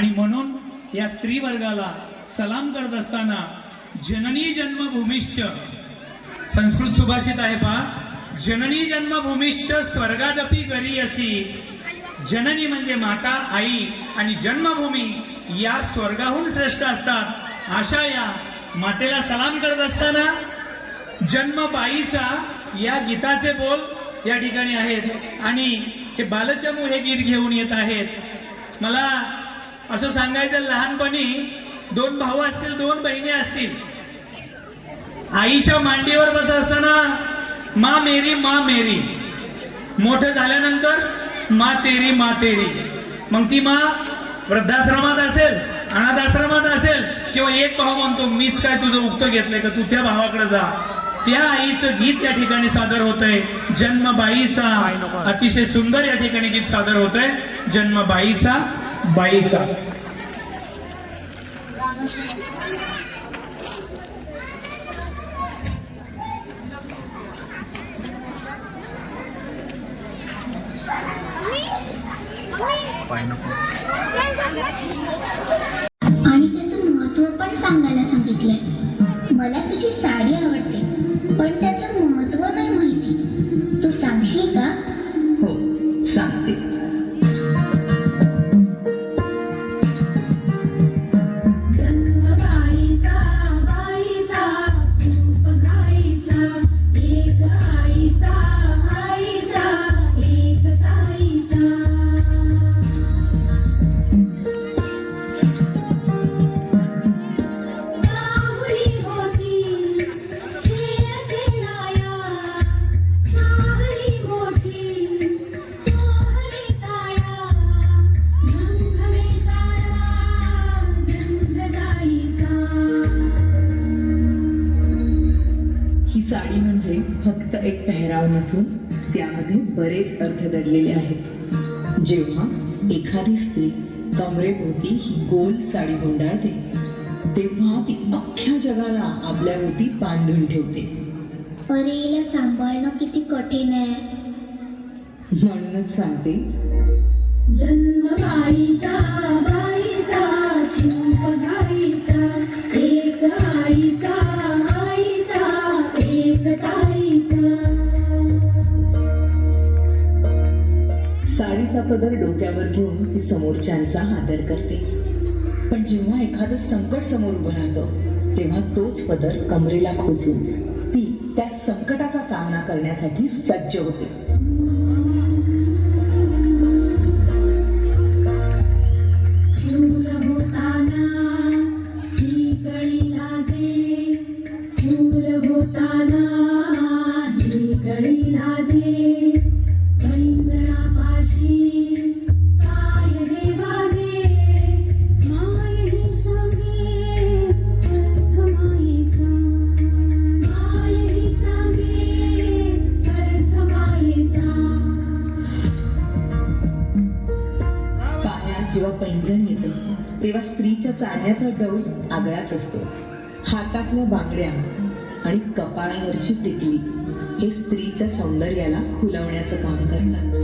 आणि म्हणून या स्त्री वर्गाला सलाम करत असताना जननी जन्मभूमीश्च संस्कृत सुभाषित आहे पहा जननी जन्मभूमीश्च स्वर्गादपी गरी असी. जननी म्हणजे माता आई आणि जन्मभूमी या स्वर्गाहून श्रेष्ठ असतात. अशा या मातेला सलाम करत असताना जन्मबाईचा या गीताचे बोल या ठिकाणी आहेत. आणि हे बालचमू हे गीत घेऊन येत आहेत. मला असं सांगायचं लहानपणी दोन भाऊ असतील दोन बहिणी असतील. आईच्या मांडीवर बसत असताना मा मेरी मा मेरी. मोठं झाल्यानंतर मा तेरी मा तेरी. मग ती मा वृद्धाश्रमात असेल अनाथाश्रमात असेल किंवा एक भाऊ म्हणतो मीच काय तुझं उक्त घेतलंय का? तू त्या भावाकडे जा. त्या आईचं गीत या ठिकाणी सादर होतंय जन्मबाईचा. अतिशय सुंदर या ठिकाणी गीत सादर होतंय जन्मबाईचा. बाईचा. आणि त्याचं महत्त्व पण सांगायला सांगितलंय. मला तुझी साडी आवडते पण त्याचं महत्त्व नाही माहिती. तू सांगशील का? हो सांगते. म्हणजे फक्त एक पेहराव नसून त्यामध्ये बरेच अर्थ दडलेले आहेत. जेव्हा एखादी स्त्री कमरेभोवती ही गोल साडी गुंडाळते तेव्हा ती अख्ख्या जगाला आपल्या भोवती बांधून ठेवते. अरे हिला सांभाळणं किती कठीण आहे. म्हणूनच सांगते जन्मगाईचा बाईचा खूप साडीचा पदर डोक्यावर घेऊन ती समोरच्यांचा आदर करते. पण जेव्हा एखादं संकट समोर उभं राहतं तेव्हा तोच पदर कमरेला खोचून ती त्या संकटाचा सामना करण्यासाठी सज्ज होते. त्याच्या स्त्रीच्या चालण्याचा डौल आगळाच असतो. हातातल्या बांगड्या आणि कपाळावरची टिकली हे स्त्रीच्या सौंदर्याला खुलवण्याचं काम करतात.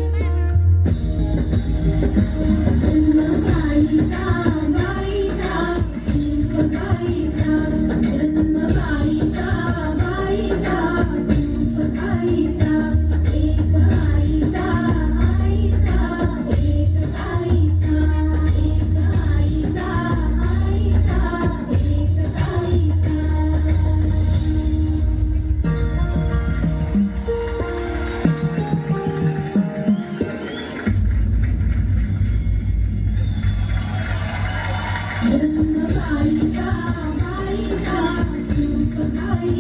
जन्मगाईचा बाईचा खूप गाईचा